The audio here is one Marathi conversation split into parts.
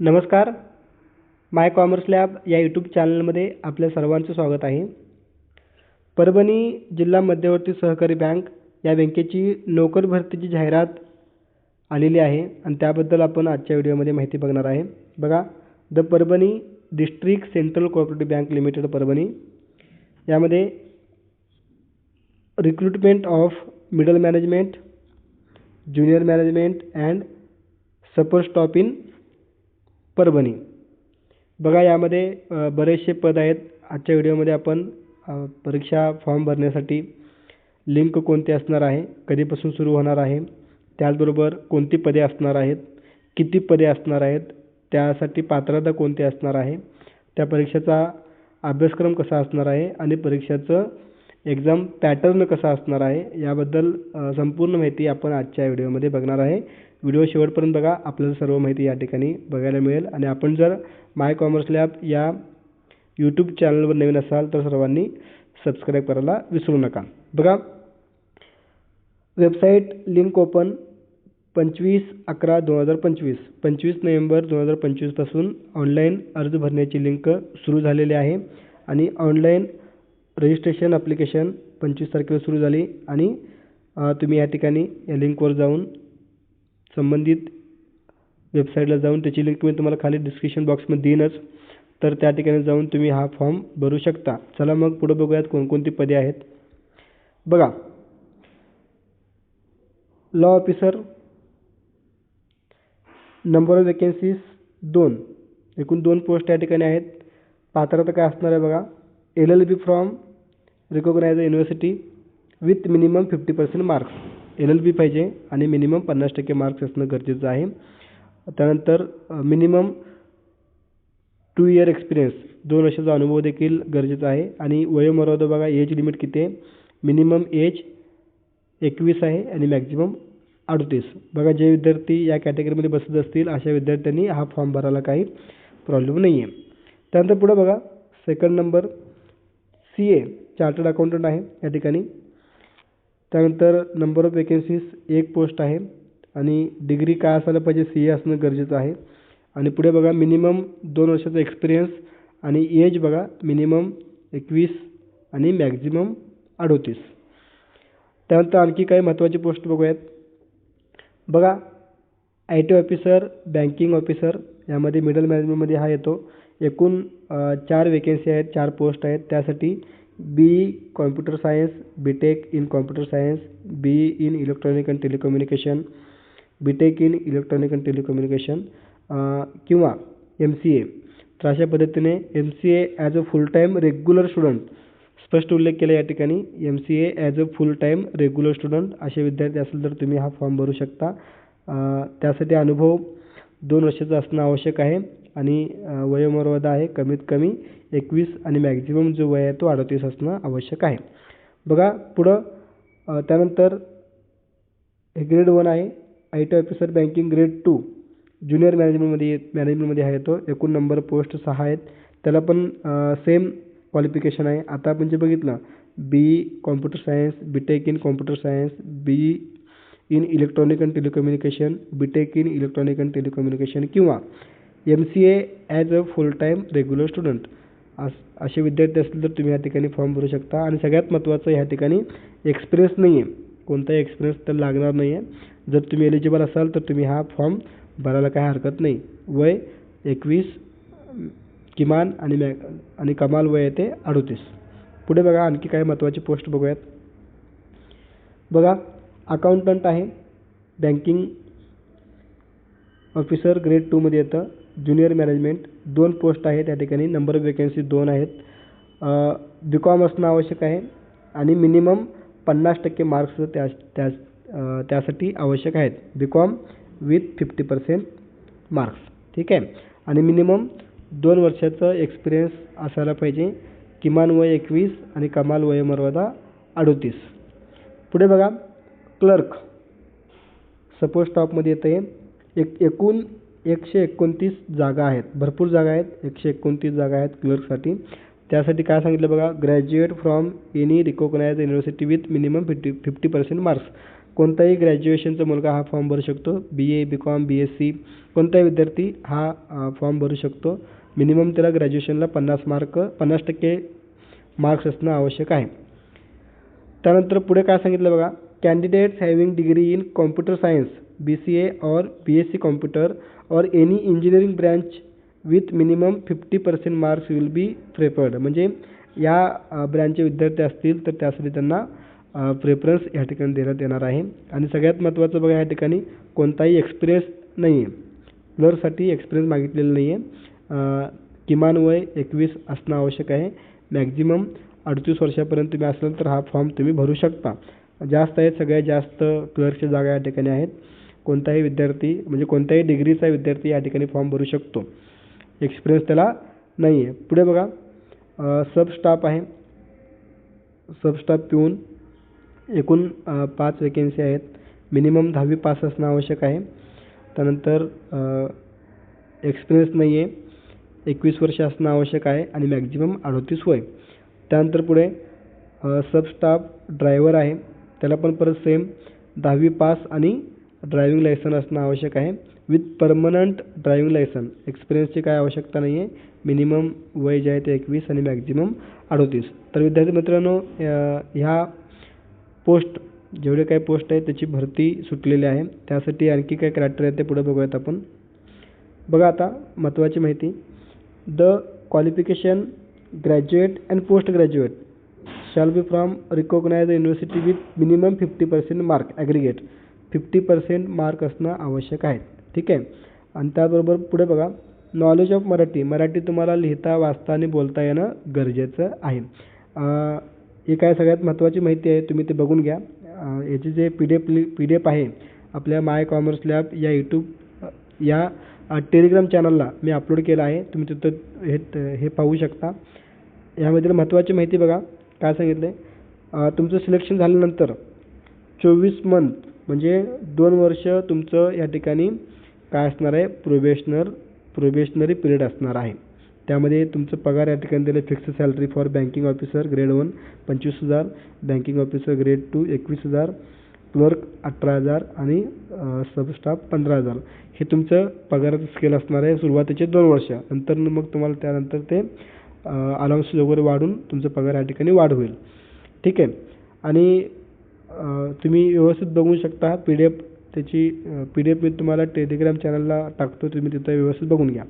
नमस्कार. माय कॉमर्स लॅब या यूट्यूब चॅनलमध्ये आपल्या सर्वांचं स्वागत आहे. परभणी जिल्हा मध्यवर्ती सहकारी बँक या बँकेची नोकर भरतीची जाहिरात आलेली आहे आणि त्याबद्दल आपण आजच्या व्हिडिओमध्ये माहिती बघणार आहे. बघा the Parbhani district central cooperative bank limited Parbhani. यामध्ये recruitment of middle management junior management and support stop in Parbhani. बघा यामध्ये बरेचसे पद आहेत. आजच्या व्हिडिओमध्ये आपण परीक्षा फॉर्म भरण्यासाठी लिंक कोणती असणार आहे कधीपासून सुरू होणार आहे त्याचबरोबर कोणती पदे असणार आहेत किती पदे असणार आहेत त्यासाठी पात्रता कोणती असणार आहे त्या परीक्षेचा अभ्यासक्रम कसा असणार आहे आणि परीक्षेचं एक्झाम पॅटर्न कसा असणार आहे याबद्दल संपूर्ण माहिती आपण आजच्या व्हिडिओमध्ये बघणार आहे. व्हिडिओ शेवटपर्यंत बघा. आपल्याला सर्व माहिती या ठिकाणी बघायला मिळेल. आणि आपण जर माय कॉमर्स लॅब या यूट्यूब चॅनलवर नवीन असाल तर सर्वांनी सबस्क्राईब करायला विसरू नका. बघा. वेबसाईट लिंक ओपन पंचवीस अकरा दोन हजार पंचवीस. पंचवीस नोव्हेंबर दोन हजार पंचवीसपासून ऑनलाईन अर्ज भरण्याची लिंक सुरू झालेली आहे. आणि ऑनलाईन रजिस्ट्रेशन ॲप्लिकेशन पंचवीस तारखेला सुरू झाली. आणि तुम्ही या ठिकाणी या लिंकवर जाऊन संबंधित वेबसाईटला जाऊन त्याची लिंक मी तुम्हाला खाली डिस्क्रिप्शन बॉक्समध्ये देईनच. तर त्या ठिकाणी जाऊन तुम्ही हा फॉर्म भरू शकता. चला मग पुढं बघूयात कोणकोणती पदे आहेत. बघा. Law officer number of vacancies दोन. एकूण दोन पोस्ट या ठिकाणी आहेत. पात्रता काय असणार आहे बघा. L L B from recogniser university with minimum fifty percent marks L L B पाहिजे आणि मिनिमम पन्नास टक्के मार्क्स असणं गरजेचं आहे. त्यानंतर मिनिमम टू इयर एक्सपिरियन्स दोन वर्षाचा अनुभव देखील गरजेचा आहे. आणि वयोमर्यादा बघा एज लिमिट किती आहे? मिनिमम एज एकवीस आहे आणि मॅक्झिमम अडतीस. बघा जे विद्यार्थी या कॅटेगरीमध्ये बसत असतील अशा विद्यार्थ्यांनी हा फॉर्म भरायला काही प्रॉब्लेम नाही आहे त्यानंतर पुढं बघा second number C A chartered accountant आहे. या ठिकाणी त्यानंतर नंबर ऑफ वेकेन्सीज एक पोस्ट आहे आणि डिग्री काय असायला पाहिजे सी ए असणं गरजेचं आहे. आणि पुढे बघा मिनिमम दोन वर्षाचा एक्सपिरियन्स आणि एज बघा मिनिमम एकवीस आणि मॅक्झिमम अडतीस. त्यानंतर आणखी काही महत्त्वाची पोस्ट बघूयात. बघा I T officer banking officer यामध्ये मिडल मॅनेजमेंटमध्ये हा येतो. एकूण चार वेकेन्सी आहेत चार पोस्ट आहेत. त्यासाठी B computer science B tech in computer science B in electronic and telecommunication B tech in electronic and telecommunication किंवा एम सी ए. तर अशा पद्धतीने M C A as a full time regular student स्पष्ट उल्लेख केला या ठिकाणी M C A as a full time regular student असे विद्यार्थी असेल तर तुम्ही हा फॉर्म भरू शकता. त्यासाठी अनुभव दोन वर्षाचा असणं आवश्यक आहे आणि वयोमर्यादा आहे कमीत कमी एकवीस आणि मॅक्झिमम जो वय आहे तो अडतीस असणं आवश्यक आहे. बघा पुढं त्यानंतर हे ग्रेड वन आहे. I T officer banking grade two junior मॅनेजमेंटमध्ये मॅनेजमेंटमध्ये आहे तो. एकूण नंबर पोस्ट सहा आहेत. त्याला पण सेम क्वालिफिकेशन आहे. आता आपण जे बघितलं B computer science B tech in computer science B in electronic and telecommunication B tech in electronic and telecommunication किंवा M C A as a full time regular student अस असे विद्यार्थी असतील तर तुम्ही या ठिकाणी फॉर्म भरू शकता. आणि सगळ्यात महत्त्वाचं ह्या ठिकाणी एक्सपिरियन्स नाही आहे कोणताही एक्सपिरियन्स तर लागणार नाही आहे जर तुम्ही एलिजिबल असाल तर तुम्ही हा फॉर्म भरायला काही हरकत नाही. वय एकवीस किमान आणि मॅ आणि कमाल वय येते अडतीस. पुढे बघा आणखी काही महत्त्वाची पोस्ट बघूयात. बघा अकाउंटंट आहे. बँकिंग ऑफिसर ग्रेड टूमध्ये येतं. ज्युनियर मॅनेजमेंट दोन पोस्ट आहेत त्या ठिकाणी. नंबर ऑफ वेकेन्सी दोन आहेत. बी कॉम असणं आवश्यक आहे आणि मिनिमम पन्नास टक्के मार्क्स त्या त्या त्यासाठी आवश्यक आहेत. B com with fifty percent marks ठीक आहे? आणि मिनिमम दोन वर्षाचं एक्सपिरियन्स असायला पाहिजे. किमान वय एकवीस आणि कमाल वयोमर्यादा अडतीस. पुढे बघा. क्लर्क सपोज स्टॉपमध्ये येतं आहे एक एकूण एकशे एकोणतीस जागा आहेत. भरपूर जागा आहेत. एकशे एकोणतीस जागा आहेत क्लर्कसाठी. त्यासाठी काय सांगितलं बघा? Graduate from any recognise university with minimum fifty fifty percent marks कोणताही ग्रॅज्युएशनचा मुलगा हा फॉर्म भरू शकतो. B A B com B S C कोणताही विद्यार्थी हा फॉर्म भरू शकतो. मिनिमम त्याला ग्रॅज्युएशनला पन्नास मार्क पन्नास टक्के मार्क्स असणं आवश्यक आहे. त्यानंतर पुढे काय सांगितलं बघा? Candidates having degree in computer science B C A or B S C computer or any engineering branch with minimum fifty percent marks will be preferred म्हणजे या ब्रँचचे विद्यार्थी असतील तर त्यासाठी त्यांना प्रेफरन्स या ठिकाणी देण्यात येणार आहे. आणि सगळ्यात महत्त्वाचं बघा या ठिकाणी कोणताही एक्सपिरियन्स नाही आहे क्लर्कसाठी एक्सपिरियन्स मागितलेलं नाही आहे किमान वय एकवीस असणं आवश्यक आहे. मॅक्झिमम अडतीस वर्षापर्यंत तुम्ही असाल तर हा फॉर्म तुम्ही भरू शकता. जास्त आहेत सगळ्यात जास्त क्लर्कच्या जागा या ठिकाणी आहेत. कोणताही विद्यार्थी म्हणजे कोणत्याही डिग्रीचा विद्यार्थी या ठिकाणी फॉर्म भरू शकतो. एक्सपिरियन्स त्याला नाही आहे पुढे बघा. सब स्टाफ आहे. सब स्टाफ पिऊन एकूण पाच वेकेन्सी आहेत. मिनिमम दहावी पास असणं आवश्यक आहे. त्यानंतर एक्सपिरियन्स नाही आहे एकवीस वर्ष असणं आवश्यक आहे आणि मॅक्झिमम अडतीस वय. त्यानंतर पुढे सब स्टाफ ड्रायव्हर आहे. त्याला पण परत सेम दहावी पास आणि ड्रायव्हिंग लायसन असणं आवश्यक आहे. विथ परमनंट ड्रायव्हिंग लायसन एक्सपिरियन्सची काय आवश्यकता नाही आहे मिनिमम वय जे आहे ते एकवीस आणि मॅक्झिमम अडतीस. तर विद्यार्थी मित्रांनो ह्या पोस्ट जेवढे काही पोस्ट आहे त्याची भरती सुटलेली आहे. त्यासाठी आणखी काय क्रायटेरिया ते पुढे बघूयात आपण. बघा आता महत्त्वाची माहिती. The qualification graduate and post graduate shall be from recognise university with minimum fifty percent mark aggregate fifty percent mark असणं आवश्यक आहे. ठीक आहे? आणि त्याचबरोबर पुढे बघा नॉलेज ऑफ मराठी. मराठी तुम्हाला लिहिता वाचता आणि बोलता येणं गरजेचं आहे. ही काय सगळ्यात महत्त्वाची माहिती आहे तुम्ही ते बघून घ्या. याचे जे P D F P D F आहे आपल्या माय कॉमर्स लॅब या यूट्यूब या टेलिग्राम चॅनलला मी अपलोड केलं आहे. तुम्ही तिथं हे हे पाहू शकता. यामधील महत्त्वाची माहिती बघा. काय सांगितलं आहे तुमचं सिलेक्शन झाल्यानंतर चोवीस मंथ म्हणजे दोन वर्ष तुमचं या ठिकाणी काय असणार आहे? प्रोबेशनर प्रोबेशनरी पिरियड असणार आहे. त्यामध्ये तुमचं पगार या ठिकाणी दिलं. Fix salary for banking officer grade one पंचवीस हजार. बँकिंग ऑफिसर ग्रेड टू एकवीस हजार. क्लर्क अठरा हजार. आणि सब स्टाफ पंधरा हजार. हे तुमचं पगाराचं स्केल असणार आहे सुरुवातीचे दोन वर्ष. नंतर मग तुम्हाला त्यानंतर ते अलाउन्स वगैरे वाढून तुमचं पगार या ठिकाणी वाढ होईल. ठीक आहे? आणि तुम्ही व्यवस्थित बघू शकता पी डी एफ त्याची पी डी एफ मी तुम्हाला टेलिग्राम चॅनलला टाकतो तुम्ही तिथं व्यवस्थित बघून घ्या.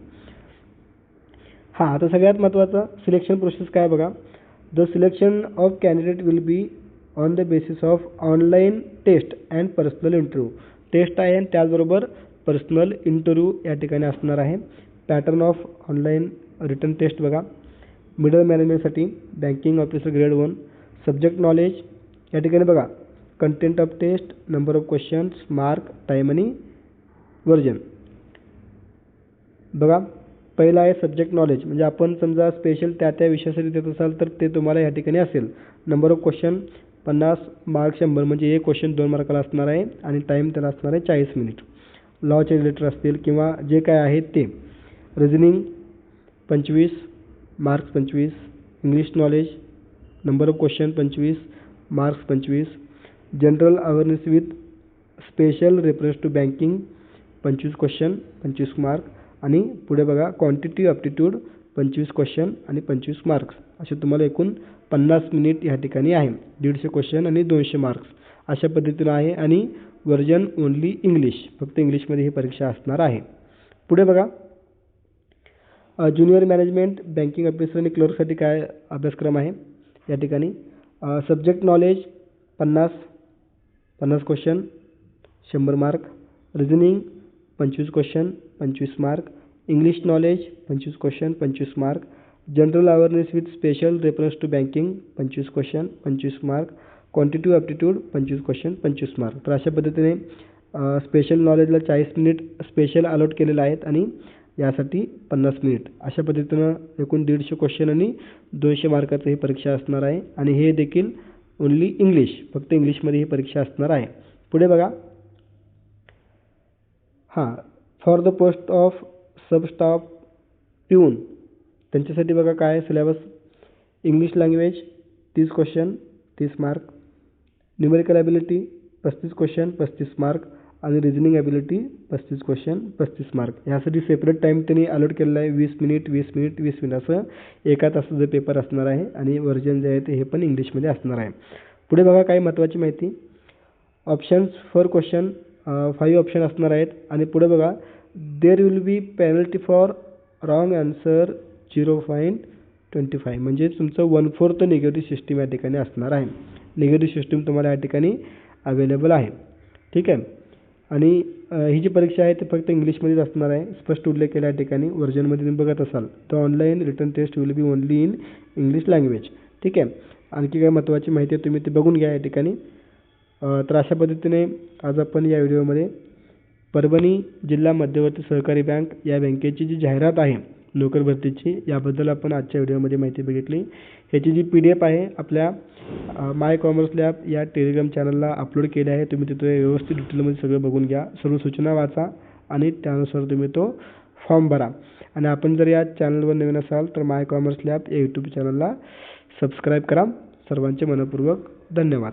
हां आता सगळ्यात महत्त्वाचं सिलेक्शन प्रोसेस काय बघा? The selection of candidate will be on the basis of online test and personal interview test आहे आणि त्याचबरोबर पर्सनल इंटरव्ह्यू या ठिकाणी असणार आहे. Pattern of online return test बघा. Middle मॅनेजमेंटसाठी banking officer grade one subject knowledge या ठिकाणी बघा. Content of test number of questions mark time आणि वर्जन बघा पहिला आहे सब्जेक्ट नॉलेज म्हणजे आपण समजा स्पेशल त्या त्या विषयासाठी देत असाल तर ते तुम्हाला या ठिकाणी असेल. नंबर ऑफ क्वेश्चन पन्नास मार्क शंभर. म्हणजे एक क्वेश्चन दोन मार्काला असणार आहे आणि टाईम त्याला असणार आहे चाळीस मिनिट लॉचे रिलेटेड असतील किंवा जे काय आहे ते. रिजनिंग पंचवीस मार्क्स पंचवीस. English knowledge number of question पंचवीस मार्क्स पंचवीस. General awareness with special reference to banking पंचवीस क्वेश्चन पंचवीस मार्क. आणि पुढे बघा क्वांटिटी ऑप्टिट्यूड पंचवीस क्वेश्चन आणि पंचवीस मार्क्स. असे तुम्हाला एकूण पन्नास मिनिट या ठिकाणी आहे. दीडशे क्वेश्चन आणि दोनशे मार्क्स. अशा पद्धतीनं आहे आणि वर्जन ओनली इंग्लिश. फक्त इंग्लिशमध्ये ही परीक्षा असणार आहे. पुढे बघा ज्युनियर मॅनेजमेंट बँकिंग ऑफिसर आणि क्लर्कसाठी काय अभ्यासक्रम आहे? या ठिकाणी सब्जेक्ट नॉलेज पन्नास पन्नास क्वेश्चन शंभर मार्क रिजनिंग पंचवीस क्वेश्चन पंचवीस मार्क इंग्लिश नॉलेज पंचवीस क्वेश्चन पंचवीस mark general awareness with special reference to banking पंचवीस क्वेश्चन पंचवीस मार्क क्वांटिटिव्ह ॲप्टिट्यूड पंचवीस क्वेश्चन पंचवीस मार्क तर अशा पद्धतीने स्पेशल नॉलेजला चाळीस मिनिट स्पेशल अलॉट केलेलं आहेत आणि यासाठी पन्नास मिनिट अशा पद्धतीनं एकूण दीडशे क्वेश्चन आणि दोनशे मार्काचं ही परीक्षा असणार आहे. आणि हे देखील ओन्ली इंग्लिश फक्त इंग्लिशमध्ये ही परीक्षा असणार आहे. पुढे बघा. हां for the post of sub staff peon त्यांच्यासाठी बघा काय आहे सिलेबस इंग्लिश लँग्वेज तीस क्वेश्चन तीस मार्क न्यूमेरिकल ॲबिलिटी पस्तीस क्वेश्चन पस्तीस मार्क आणि रिजनिंग ॲबिलिटी पस्तीस क्वेश्चन पस्तीस मार्क यासाठी सेपरेट टाईम त्यांनी अलॉट केलेला आहे. वीस मिनिट वीस मिनिट वीस मिनिट असं एका तासाचं पेपर असणार आहे आणि व्हर्जन जे आहे ते हे पण इंग्लिशमध्ये असणार आहे. पुढे बघा काही महत्त्वाची माहिती. Options for question five option असणार आहेत. आणि पुढे बघा there will be penalty for wrong answer zero point twenty five म्हणजे तुमचं वन फोर्थ निगेटिव्ह सिस्टीम या ठिकाणी असणार आहे. निगेटिव्ह सिस्टीम तुम्हाला या ठिकाणी अवेलेबल आहे. ठीक आहे? आणि ही जी परीक्षा आहे ती फक्त इंग्लिशमध्येच असणार आहे. स्पष्ट उल्लेख केला या ठिकाणी व्हर्जनमध्ये तुम्ही बघत असाल. तर online return test will be only in English language ठीक आहे? आणखी काय महत्त्वाची माहिती आहे तुम्ही ती बघून घ्या या ठिकाणी. तर अशा पद्धतीने आज आपण या व्हिडिओमध्ये परभणी जिल्हा मध्यवर्ती सहकारी बँक या बँकेची जी जाहिरात आहे नोकर भरतीची याबद्दल आपण आजच्या व्हिडिओमध्ये माहिती बघितली. ह्याची जी पी डी एफ आहे आपल्या माय कॉमर्स लॅब या टेलिग्राम चॅनलला अपलोड केले आहे. तुम्ही तिथे व्यवस्थित डिटेलमध्ये सगळं बघून घ्या. सर्व सूचना वाचा आणि त्यानुसार तुम्ही तो फॉर्म भरा. आणि आपण जर या चॅनलवर नवीन असाल तर माय कॉमर्स लॅब या यूट्यूब चॅनलला सबस्क्राईब करा. सर्वांचे मनपूर्वक धन्यवाद.